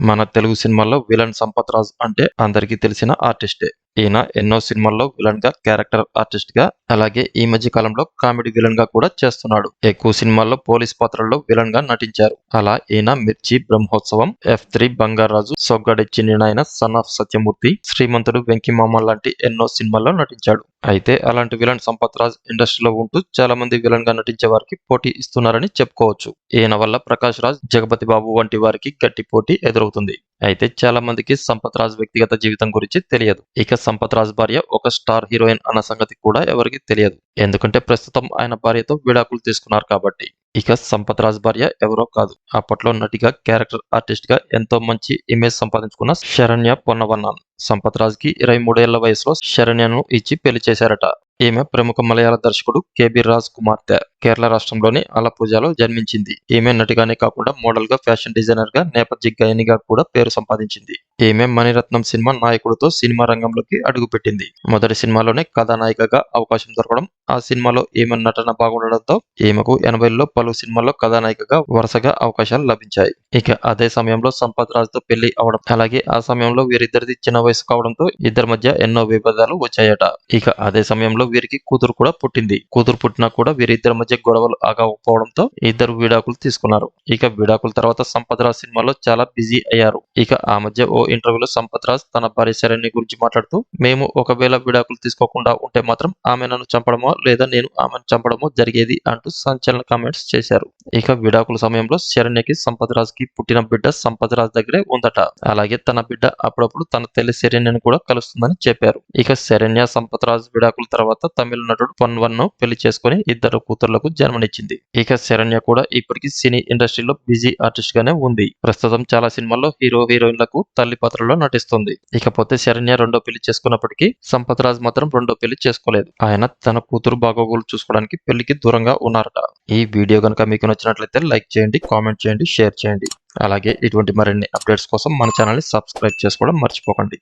మన తెలుగు సినిమాల్లో విలన్ సంపత్ రాజ్ అంటే అందరికీ తెలిసిన ఆర్టిస్టే. ఈయన ఎన్నో సినిమాల్లో విలన్గా క్యారెక్టర్ ఆర్టిస్ట్గా అలాగే ఈ మధ్య కాలంలో కామెడీ విలన్గా కూడా చేస్తున్నాడు. ఎక్కువ సినిమాల్లో పోలీస్ పాత్రల్లో విలన్గా నటించారు. అలా ఈయన Mirchi Brahmotsavam F three Bangarraju Soggadi Nayana son of Satyamurthy Srimanthudu Venky Mama లాంటి ఎన్నో సినిమాల్లో నటించాడు. అయితే అలాంటి విలన్ సంపత్ రాజ్ ఇండస్ట్రీలో ఉంటూ చాలా మంది విలన్గా నటించే వారికి పోటీ ఇస్తున్నారని చెప్పుకోవచ్చు. ఈయన వల్ల ప్రకాష్ రాజ్ జగపతి బాబు వంటి వారికి గట్టి పోటీ ఎదురవుతుంది. అయితే చాలా మందికి సంపత్ రాజ్ వ్యక్తిగత జీవితం గురించి తెలియదు. ఇక సంపత్ రాజ్ భార్య ఒక స్టార్ హీరోయిన్ అన్న సంగతి కూడా ఎవరికి తెలియదు. ఎందుకంటే ప్రస్తుతం ఆయన భార్యతో విడాకులు తీసుకున్నారు కాబట్టి. ఇక సంపత్ రాజ్ భార్య ఎవరో కాదు. అప్పట్లో నటిగా క్యారెక్టర్ ఆర్టిస్ట్గా ఎంతో మంచి ఇమేజ్ సంపాదించుకున్న శరణ్య పొన్నవన్నాన్. సంపత్ రాజ్కి ఇరవై మూడేళ్ళ వయసులో శరణ్యను ఇచ్చి పెళ్ళి చేశారట. ఈమె ప్రముఖ మలయాళ దర్శకుడు కేబీ రాజ్ కుమార్తె. కేరళ రాష్ట్రంలోని అలపూజాలో జన్మించింది. ఈమె నటిగానే కాకుండా మోడల్గా ఫ్యాషన్ డిజైనర్గా నేపథ్య గాయనిగా కూడా పేరు సంపాదించింది. ఈమె మణిరత్నం సినిమా నాయకుడితో సినిమా రంగంలోకి అడుగుపెట్టింది. మొదటి సినిమాలోనే కథానాయికగా అవకాశం దొరకడం ఆ సినిమాలో ఈమె నటన బాగుండడంతో ఈమెకు ఎనభైలో పలు సినిమాల్లో కథానాయికగా వరుసగా అవకాశాలు లభించాయి. ఇక అదే సమయంలో సంపత్ రాజుతో పెళ్ళి అవడం అలాగే ఆ సమయంలో వీరిద్దరిది చిన్న వయసు కావడంతో ఇద్దరి మధ్య ఎన్నో విభేదాలు వచ్చాయట. ఇక అదే సమయంలో వీరికి కూతురు కూడా పుట్టింది. కూతురు పుట్టినా కూడా వీరిద్దరి మధ్య గొడవలు ఆగకపోవడంతో ఇద్దరు విడాకులు తీసుకున్నారు. ఇక విడాకుల తర్వాత సంపత్ రాజ్ సినిమాలో చాలా బిజీ అయ్యారు. ఇక ఆ మధ్య ఓ ఇంటర్వ్యూలో సంపత్ రాజ్ తన భార్య శరణ్య గురించి మాట్లాడుతూ మేము ఒకవేళ విడాకులు తీసుకోకుండా ఉంటే మాత్రం ఆమె నన్ను చంపడమో లేదా నేను ఆమెను చంపడమో జరిగేది అంటూ సంచలన కామెంట్స్ చేశారు. ఇక విడాకుల సమయంలో శరణ్యకి సంపత్ రాజ్కి పుట్టిన బిడ్డ సంపత్ రాజ్ దగ్గరే ఉందట. అలాగే తన బిడ్డ అప్పుడప్పుడు తన తల్లి శరణ్యను కూడా కలుస్తుందని చెప్పారు. ఇక శరణ్య సంపత్ రాజ్ విడాకుల తర్వాత తమిళ నటుడు పన్వన్ను పెళ్ళి చేసుకుని ఇద్దరు కూతుర్లకు జన్మనిచ్చింది. ఇక శరణ్య కూడా ఇప్పటికీ సినీ ఇండస్ట్రీలో బిజీ ఆర్టిస్ట్ గానే ఉంది. ప్రస్తుతం చాలా సినిమాల్లో హీరో హీరోయిన్లకు తల్లి పాత్రలో నటిస్తుంది. ఇకపోతే శరణ్య రెండో పెళ్ళి చేసుకున్నప్పటికీ సంపత్ రాజ్ మాత్రం రెండో పెళ్ళి చేసుకోలేదు. ఆయన తన కూతురు బాగోగులు చూసుకోవడానికి పెళ్ళికి దూరంగా ఉన్నారట. ఈ వీడియో కనుక మీకు నచ్చినట్లయితే లైక్ చేయండి కామెంట్ చేయండి షేర్ చేయండి. అలాగే ఇటువంటి మరిన్ని అప్డేట్స్ కోసం మన ఛానల్ని సబ్స్క్రైబ్ చేసుకోవడం మర్చిపోకండి.